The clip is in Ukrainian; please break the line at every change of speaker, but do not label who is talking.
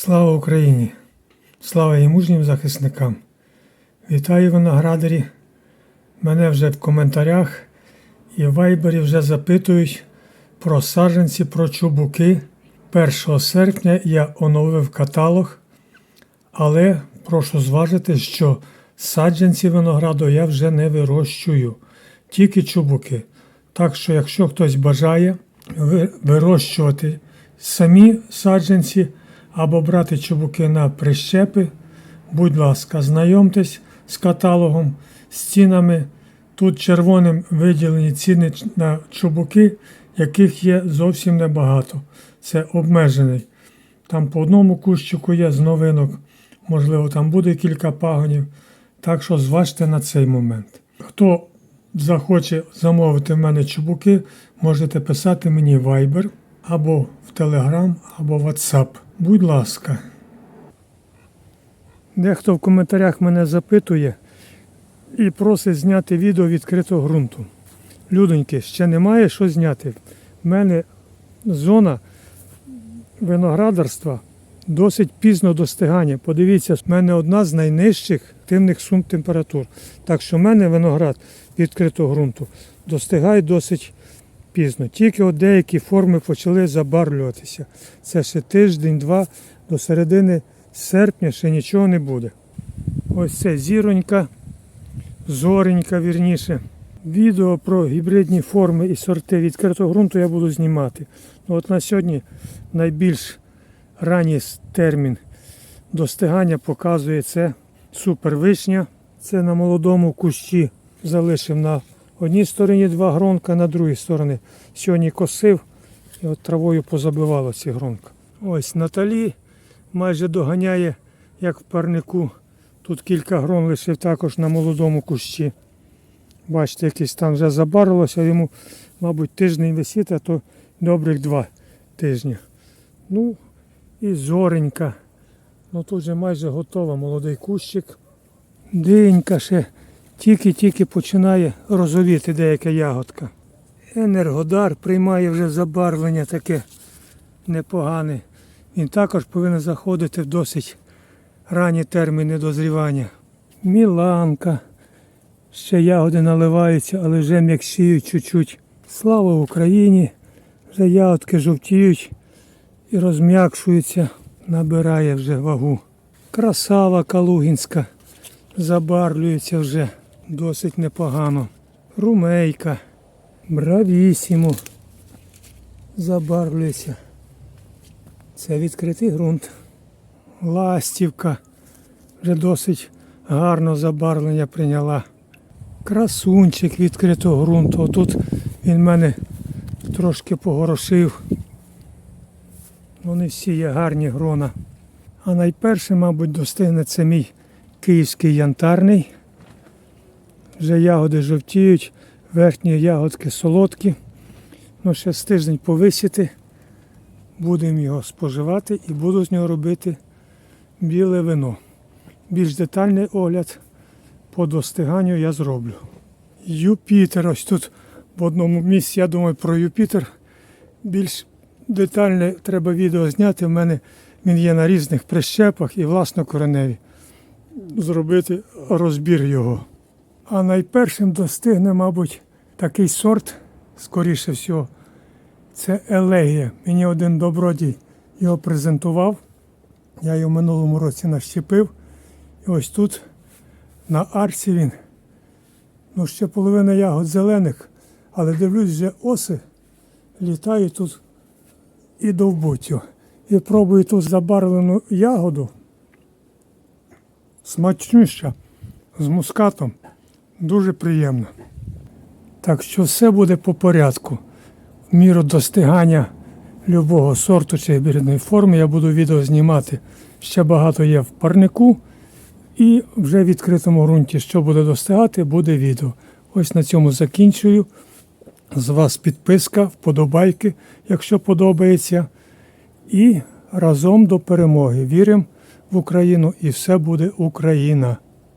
Слава Україні! Слава і мужнім захисникам! Вітаю виноградарі! Мене вже в коментарях і в вайбері вже запитують про саджанці, про чубуки. 1 серпня я оновив каталог, але прошу зважити, що саджанці винограду я вже не вирощую, тільки чубуки. Так що, якщо хтось бажає вирощувати самі саджанці або брати чубуки на прищепи, будь ласка, знайомтесь з каталогом, з цінами. Тут червоним виділені ціни на чубуки, яких є зовсім небагато. Це обмежений. Там по одному кущику є з новинок, можливо, там буде кілька пагонів. Так що зважте на цей момент. Хто захоче замовити в мене чубуки, можете писати мені Viber або в Telegram, або в WhatsApp. Будь ласка. Дехто в коментарях мене запитує і просить зняти відео відкритого ґрунту. Людоньки, ще немає що зняти. В мене зона виноградарства досить пізно достигання. Подивіться, в мене одна з найнижчих активних сум температур. Так що в мене виноград відкритого ґрунту достигає досить пізно. Тільки от деякі форми почали забарвлюватися. Це ще тиждень-два до середини серпня ще нічого не буде. Ось це зіронька, зоренька, вірніше. Відео про гібридні форми і сорти відкритого ґрунту я буду знімати. Ну, от на сьогодні найбільш ранній термін достигання показує це супервишня. Це на молодому кущі залишив на одній стороні два гронка, на другій стороні. Сьогодні косив і от травою позабивало ці гронка. Ось Наталі майже доганяє, як в парнику. Тут кілька грон лишив також на молодому кущі. Бачите, якийсь там вже забарилося, йому, мабуть, тиждень висіти, а то добрих два тижні. Ну, і зоренька. Ну тут вже майже готова молодий кущик. Динька ще тільки-тільки починає розовіти деяка ягодка. Енергодар приймає вже забарвлення таке непогане. Він також повинен заходити в досить ранні терміни дозрівання. Міланка. Ще ягоди наливаються, але вже м'якшіють чуть-чуть. Слава Україні! Вже ягодки жовтіють і розм'якшуються, набирає вже вагу. Красава калугінська забарвлюється вже досить непогано. Румейка, бравісімо забарвлюється. Це відкритий ґрунт. Ластівка вже досить гарно забарвлення прийняла. Красунчик відкритого ґрунту. Отут він мене трошки погорошив. Вони всі є гарні грона. А найперше, мабуть, достигне це мій київський янтарний. Вже ягоди жовтіють, верхні ягодки солодкі. Ну, ще з тиждень повисіти. Будемо його споживати і буду з нього робити біле вино. Більш детальний огляд по достиганню я зроблю. Юпітер, ось тут в одному місці, я думаю, про Юпітер. Більш детальне треба відео зняти. В мене він є на різних прищепах і власнокореневі. Зробити розбір його. А найпершим достигне, мабуть, такий сорт, скоріше всього, це елегія. Мені один добродій його презентував. Я його в минулому році нащепив. І ось тут на арці він. Ну, ще половина ягод зелених, але дивлюсь, вже оси літають тут і довбуть його. І пробую ту забарвлену ягоду. Смачнюща, з мускатом. Дуже приємно. Так що все буде по порядку. В міру достигання любого сорту чи гібридної форми я буду відео знімати. Ще багато є в парнику. І вже в відкритому ґрунті, що буде достигати, буде відео. Ось на цьому закінчую. З вас підписка, вподобайки, якщо подобається. І разом до перемоги. Віримо в Україну і все буде Україна.